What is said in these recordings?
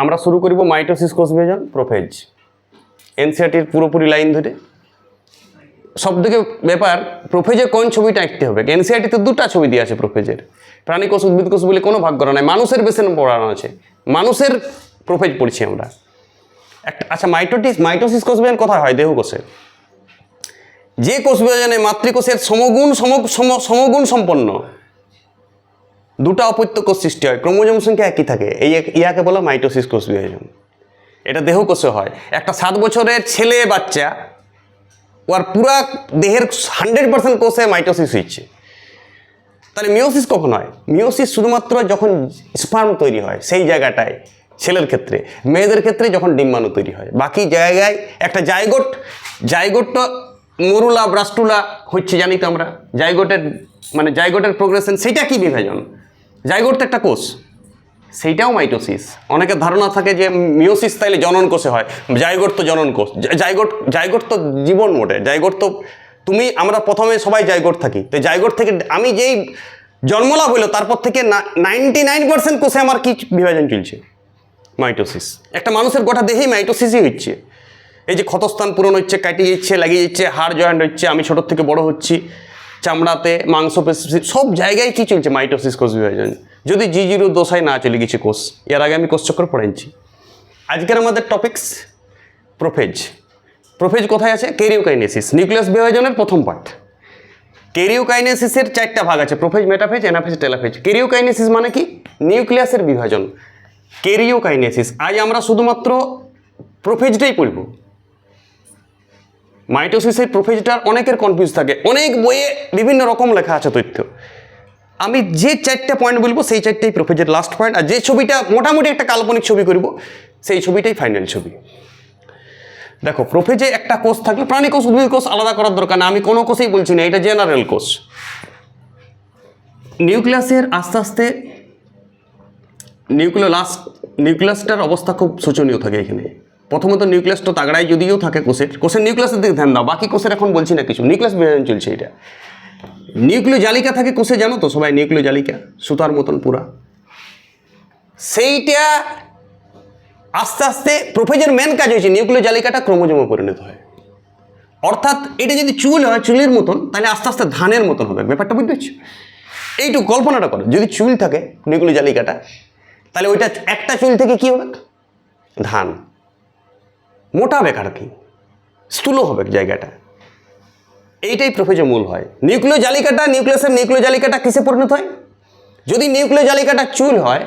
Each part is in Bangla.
আমরা শুরু করব মাইটোসিস কোষ বিভাজন প্রোফেজ। এনসিআরটির পুরোপুরি লাইন ধরে। সব থেকে ব্যাপার প্রোফেজের কোন ছবিটা আঁকতে হবে? এনসিআরটিতে দুটো ছবি দিয়ে আছে প্রোফেজের। প্রাণী কোষ, উদ্ভিদ কোষ বলে কোনো ভাগ করা নাই। মানুষের বেসে পড়ানো আছে। মানুষের প্রোফেজ পড়ছি আমরা। একটা আচ্ছা মাইটোটিস মাইটোসিস কোষ বিভাজন কোথায় হয়? দেহ কোষে। যে কোষ বিভাজনে মাতৃকোষের সমগুণ সম সম- সমগুণ সম্পন্ন। দুটো অপত্য কোষ সৃষ্টি হয়, ক্রোমোজোম সংখ্যা একই থাকে। এই ইয়াকে বলা মাইটোসিস কোষ বিভাজন এটা দেহ কোষে হয়। একটা সাত বছরের ছেলে বাচ্চা, ওর পুরা দেহের হান্ড্রেড পার্সেন্ট কোষে মাইটোসিস হচ্ছে তাহলে মিওসিস কখন হয়? মিওসিস শুধুমাত্র যখন স্পার্ম তৈরি হয়, সেই জায়গাটায়, ছেলের ক্ষেত্রে। মেয়েদের ক্ষেত্রে যখন ডিম্বাণু তৈরি হয়। বাকি জায়গায় একটা জায়গোট জায়গোটটা মরুলা, ব্রাস্টুলা হচ্ছে জানি তো আমরা। জায়গোটের মানে জায়গোটের প্রোগ্রেশন সেইটা কি বিভাজন? জায়গোট তো একটা কোষ, সেইটাও মাইটোসিস। অনেকের ধারণা থাকে যে মিওসিস তাইলে জনন কোষে হয়। জায়গোট তো জনন কোষ। জা- জায়গোট জায়গোট তো জীবন মোটে। জায়গোট তো, তুমি, আমরা প্রথমে সবাই জায়গোট থাকি। তো জায়গোট থেকে আমি যেই জন্মলাভ হইল, তারপর থেকে নাইনটি নাইন পার্সেন্ট কোষে আমার কী বিভাজন চলছে? মাইটোসিস। একটা মানুষের গোটা দেহেই মাইটোসিসই হচ্ছে। এই যে ক্ষতস্থান পূরণ হচ্ছে, কাটিয়ে যাচ্ছে, লাগিয়ে যাচ্ছে, হাড় জয়েন্ট হচ্ছে, আমি ছোটোর থেকে বড় হচ্ছি। চামড়াতে মাংসপেশি সব জায়গায় কী চলছে? মাইটোসিস কোষ বিভাজন। যদি জি জিরো দোষায় না চলে গেছে কোষ, এর আগে আমি কোষচক্র পড়াইছি আজকের আমাদের টপিকস প্রোফেজ প্রোফেজ কোথায় আছে? কেরিওকাইনেসিস। নিউক্লিয়াস বিভাজনের প্রথম পার্ট কেরিওকাইনেসিসের চারটা ভাগ আছে prophase metaphase anaphase telophase karyokinesis মানে কি? নিউক্লিয়াসের বিভাজন। কেরিওকাইনেসিস। আজ আমরা শুধুমাত্র প্রোফেজটাই পড়ব। মাইটোসিসের প্রোফেজটার অনেকের কনফিউজ থাকে। অনেক বইয়ে বিভিন্ন রকম লেখা আছে তথ্য। আমি যে চারটে পয়েন্ট বলব, সেই চারটেই প্রোফেজের লাস্ট পয়েন্ট আর যে ছবিটা মোটামুটি একটা কাল্পনিক ছবি করব, সেই ছবিটাই ফাইনাল ছবি। দেখো, প্রোফেজে একটা কোষ থাকলে প্রাণী কোষ, উদ্ভিদ কোষ আলাদা করার দরকার না। আমি কোনো কোষেই বলছি না, এটা জেনারেল কোষ। নিউক্লিয়াসের আস্তে আস্তে নিউক্লিয়াস নিউক্লিয়াসটার অবস্থা খুব শোচনীয় থাকে এখানে। প্রথমত নিউক্লিয়াস তো তাগড়ায় যদিও থাকে কোষের কোষের নিউক্লিয়াসের দিকে ধ্যান দাও, বাকি কোষের এখন বলছি না কিছু নিউক্লিয়াস বিভাজন চলছে এটা। নিউক্লিয় জালিকা থাকে কোষে, জানো তো সবাই নিউক্লিয় জালিকা সুতার মতন পুরা। সেইটা আস্তে আস্তে প্রোফেজের মেন কাজ হয়েছে নিউক্লিয় জালিকাটা ক্রোমোজোমে পরিণত হয়। অর্থাৎ এটা যদি চুল হয়, চুলের মতন, তাহলে আস্তে আস্তে ধানের মতন হবে, ব্যাপারটা বুঝতে পারছ? এইটুকু কল্পনাটা করো, যদি চুল থাকে নিউক্লিয় জালিকাটা তাহলে ওইটা একটা চুল থেকে কি হবে? ধান। মোটা হবে আর কি? স্থূল হবে জায়গাটা। এইটাই প্রোফেজের মূল হয়। নিউক্লিয় জালিকাটা নিউক্লিয়াসের নিউক্লিয় জালিকাটা কিসে পরিণত হয়? যদি নিউক্লিয় জালিকাটা চুল হয়,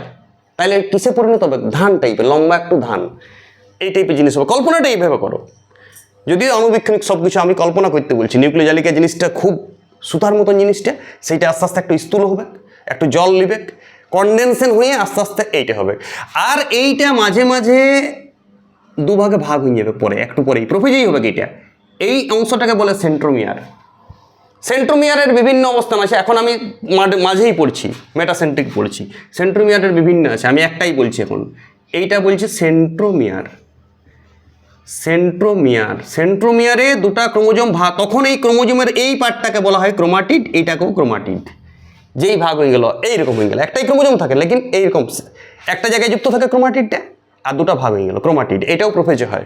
তাহলে কিসে পরিণত হবে? ধান টাইপের লম্বা একটু ধান। এই টাইপের জিনিস হবে। কল্পনাটা এইভাবে করো। যদিও অনুবীক্ষণিক সব কিছু আমি কল্পনা করতে বলছি নিউক্লিয় জালিকা জিনিসটা খুব সুতার মতন জিনিসটা, সেইটা আস্তে আস্তে একটু স্থূল হবে, একটু জল নিবে কন্ডেনশন হয়ে আস্তে আস্তে এইটা হবে। আর এইটা মাঝে মাঝে দুভাগে ভাগ হয়ে যাবে পরে, একটু পরেই। প্রফেজেই হবে এইটা এই অংশটাকে বলে সেন্ট্রোমিয়ার সেন্ট্রোমিয়ারের বিভিন্ন অবস্থান আছে। এখন আমি মাঝ- মাঝেই পড়ছি মেটাসেন্ট্রিক পড়ছি। সেন্ট্রোমিয়ারের বিভিন্ন আছে, আমি একটাই বলছি এখন। এইটা বলছি সেন্ট্রোমিয়ার সেন্ট্রোমিয়ার সেন্ট্রোমিয়ারে দুটা ক্রোমোজোম ভাগ তখন এই ক্রোমোজোমের এই পার্টটাকে বলা হয় ক্রোমাটিড, এইটাকেও ক্রোমাটিড। যেই ভাগ হয়ে গেল, এইরকম হয়ে গেল। একটাই ক্রোমোজোম থাকে, লেকিন এইরকম। একটা জায়গায় যুক্ত থাকে ক্রোমাটিডটা। আর দুটা ভাগ হয়ে গেল, ক্রোমাটিড, এটাও প্রোফেজে হয়।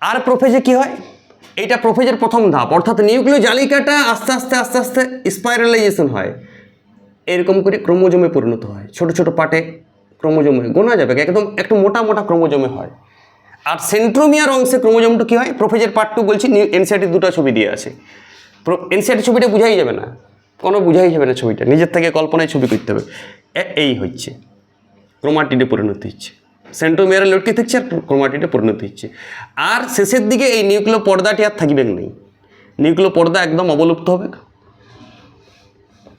আর প্রোফেজে কি হয়? এটা প্রোফেজের প্রথম ধাপ, অর্থাৎ নিউক্লিয় জালিকাটা আস্তে আস্তে আস্তে আস্তে স্পাইরালাইজেশন হয়। এরকম করে ক্রোমোজোমে পরিণত হয়। ছোট ছোট পার্টে ক্রোমোজোমে গোনা যাবে, একদম একটু মোটা মোটা ক্রোমোজোমে হয়। আর সেন্ট্রোমিয়ার অংশে ক্রোমোজোমটা কী হয়? প্রোফেজের পার্ট টু বলছি এনসিআরটির দুটো ছবি দিয়ে আছে। এনসিআরটি ছবিটা বুঝাই যাবে না। কোনো বুঝাই যাবে না ছবিটা, নিজের থেকে কল্পনায় ছবি করতে হবে। এই হচ্ছে। ক্রোমাটিডে পরিণত হচ্ছে। সেন্ট্রোমিয়ারে লটকে থাকছে আর ক্রোমাটিডে পরিণত হচ্ছে। আর শেষের দিকে এই নিউক্লিয় পর্দাটি আর থাকবে নেই নিউক্লিয় পর্দা একদম অবলুপ্ত হবে।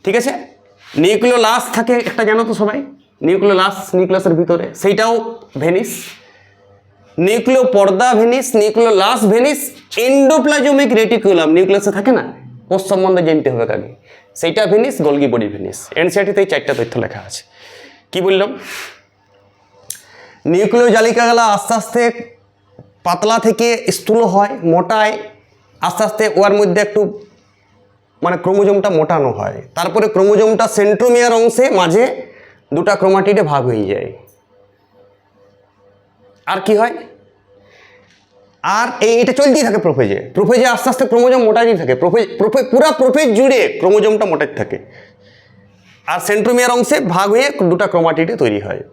ঠিক আছে? নিউক্লিয় লাস থাকে একটা, জানো তো সবাই? নিউক্লিয় লাস নিউক্লিয়াসের ভিতরে। সেইটাও ভেনিস। নিউক্লিয় পর্দা vanish, nucleolus vanish, endoplasmic reticulum নিউক্লিয়াসে থাকে না? কোষ সম্বন্ধে জানতে হবে আগে সেইটা ভেনিস, গলগি বডি ভেনিস। এনসিআরটিতে এই চারটা তথ্য লেখা আছে। কি বললাম? নিউক্লিয় জালিকাগুলো আস্তে আস্তে পাতলা থেকে স্থূল হয়, মোটায়, আস্তে আস্তে ওর মধ্যে একটু মানে ক্রোমোজোমটা মোটানো হয়। তারপরে ক্রোমোজোমটা সেন্ট্রোমিয়ার অংশে মাঝে দুটা ক্রোমাটিডে ভাগ হয়ে যায়। আর কি হয়? আর এই এটা চলতেই থাকে প্রোফেজে। প্রোফেজে আস্তে আস্তে ক্রোমোজোম মোটাতেই থাকে। প্রোফেজ প্রোফে পুরা প্রোফেজ জুড়ে ক্রোমোজোমটা মোটাতে থাকে। আর সেন্ট্রোমিয়ার অংশে ভাগ হয়ে দুটা ক্রোমাটিডে তৈরি হয়।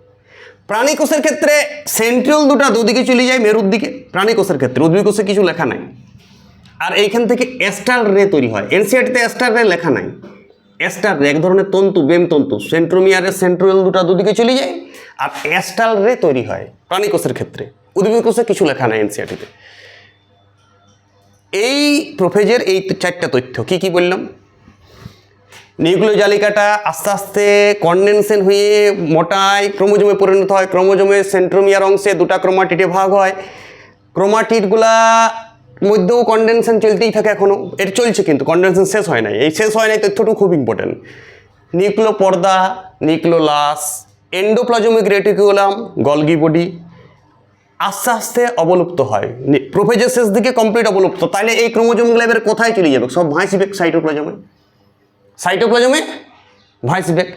প্রাণী কোষের ক্ষেত্রে সেন্ট্রিওল দুটা দুদিকে চলে যায় মেরুর দিকে। প্রাণী কোষের ক্ষেত্রে উদ্ভিদ কোষে কিছু লেখা নাই। আর এইখান থেকে অ্যাস্টার রে তৈরি হয়। এনসিআরটিতে এস্টার রে লেখা নাই। এস্টার রে, এক ধরনের তন্তু, বেম তন্তু। সেন্ট্রোমিয়ারের সেন্ট্রিওল দুটা দুদিকে চলে যায় আর অ্যাস্টাল রে তৈরি হয় প্রাণী কোষের ক্ষেত্রে। উদ্ভিদ কোষে কিছু লেখা নাই এনসিআরটিতে। এই প্রোফেজের এই চারটা তথ্য কি কি বললাম? নিউক্লিয় জালিকাটা আস্তে আস্তে কন্ডেনশন হয়ে মোটায় ক্রোমোজোমে পরিণত হয়। ক্রোমোজোমের সেন্ট্রোমিয়ার অংশে দুটা ক্রোমাটিডে ভাগ হয়। ক্রোমাটিডগুলা মধ্যেও কন্ডেনশন চলতেই থাকে এখনও এটা চলছে কিন্তু কন্ডেনশন শেষ হয় নাই। এই শেষ হয় নাই তথ্যটুকু খুব ইম্পর্টেন্ট নিউক্লিয় পর্দা nucleolus endoplasmic reticulum Golgi body আস্তে আস্তে অবলুপ্ত হয়। প্রোফেজের শেষ দিকে কমপ্লিট অবলুপ্ত। তাহলে এই ক্রোমোজোমগুলো এবার কোথায় চলে যাবে? সব ভাঁসিবে সাইটোপ্লাজমে সাইটোপ্লাজমে ভাইসবেক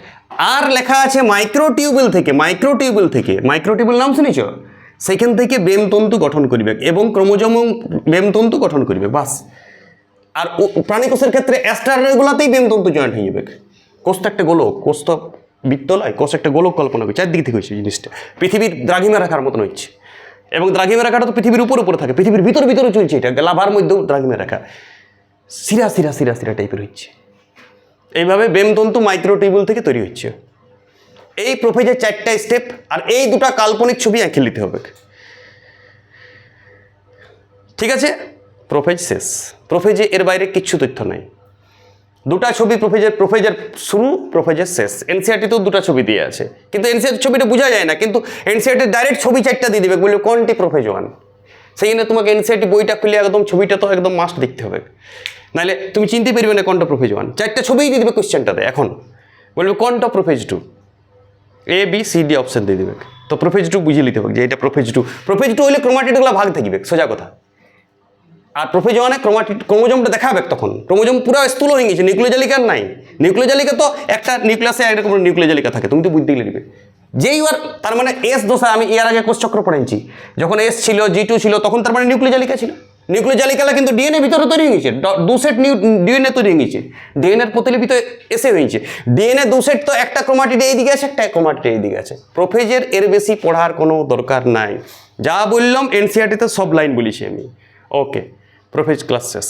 আর লেখা আছে মাইক্রোটিউবেল থেকে মাইক্রোটিউবেল থেকে। মাইক্রোটিউবেল নাম শুনেছ? সেখান থেকে বেমতন্তু গঠন করিবে এবং ক্রোমোজোম বেমতন্তু গঠন করিবে, বাস। আর প্রাণী কোষের ক্ষেত্রে অ্যাস্টারগুলাতেই বেমতন্তু জয়েন্ট হয়ে যাবে। কোষ তো একটা গোলক, কোষ তো নয় কোষ একটা গোলক কল্পনা করছে, চারদিক থেকে হয়েছে জিনিসটা। পৃথিবীর দ্রাঘিমা রাখার মতন হচ্ছে এবং দ্রাঘিমা রাখাটা তো পৃথিবীর উপর উপরে থাকে, পৃথিবীর ভিতর ভিতরে চলছে এটা লাভার মধ্যেও দ্রাঘিমা রাখা। সিরা সিরা সিরা সিরা টাইপের হচ্ছে এইভাবে বেমতন্তু মাইক্রোটিউবুল থেকে তৈরি হচ্ছে। এই প্রোফেজের চারটা স্টেপ আর এই দুটা কাল্পনিক ছবি এঁকে নিতে হবে। ঠিক আছে? প্রোফেজ শেষ। প্রোফেজে এর বাইরে কিচ্ছু তথ্য নাই। দুটা ছবি প্রোফেজের প্রোফেজের শুরু প্রোফেজের শেষ। এনসিআরটিতেও দুটা ছবি দিয়ে আছে। কিন্তু এনসিআর ছবিটা বোঝা যায় না, কিন্তু এনসিআরটির ডাইরেক্ট ছবি চারটা দিয়ে দেবে। বলবে কোনটি প্রোফেজ ওয়ান? সেইখানে তোমাকে এনসিআরটি বইটা খুলে একদম, ছবিটা তো একদম মাস্ট দেখতে হবে। নাহলে তুমি চিনতে পারবে না কোনটা প্রোফেজ ওয়ান চারটা ছবিই দিয়ে দেবে কোশ্চেনটাতে, এখন। বলবে কোনটা prophase two A B C D option দিয়ে দেবে। তো প্রোফেজ টু বুঝে নিতে হবে যে এটা প্রোফেজ টু প্রোফেজ টু হলে ক্রোমাটিডগুলো ভাগ থাকবে সোজা কথা। আর প্রোফেজ ওয়ানে ক্রোমাটিড, ক্রোমোজোমটা দেখাবে তখন। ক্রোমোজোম পুরো স্থূল হয়ে গেছে নিউক্লিয়জালিকার নাই। নিউক্লিয় জালিকা তো একটা নিউক্লিয়াসে একরকম নিউক্লিয়জালিকা থাকে, তুমি তো বুঝতে লিখবে যেই আর তার মানে এস দোষা আমি এর আগে কোষ চক্র পড়েছি যখন এস ছিল জি টু ছিল, তখন তার মানে নিউক্লিয় জালিকা ছিল। নিউক্লিয় জালিকালা কিন্তু ডিএনএ ভিতরে তৈরি হয়েছে দু সেট নিউ ডিএনএ তৈরি হয়েছে ডিএনএর প্রতিলিপি তো এসে হয়েছে ডিএনএ দু সেট তো একটা ক্রোমাটিড এইদিকে আছে, একটা ক্রোমাটিড এইদিকে আছে। প্রোফেজের এর বেশি পড়ার কোনো দরকার নাই। যা বললাম এনসিআরটিতে সব লাইন বলেছি আমি। ওকে প্রোফেজ ক্লাসেস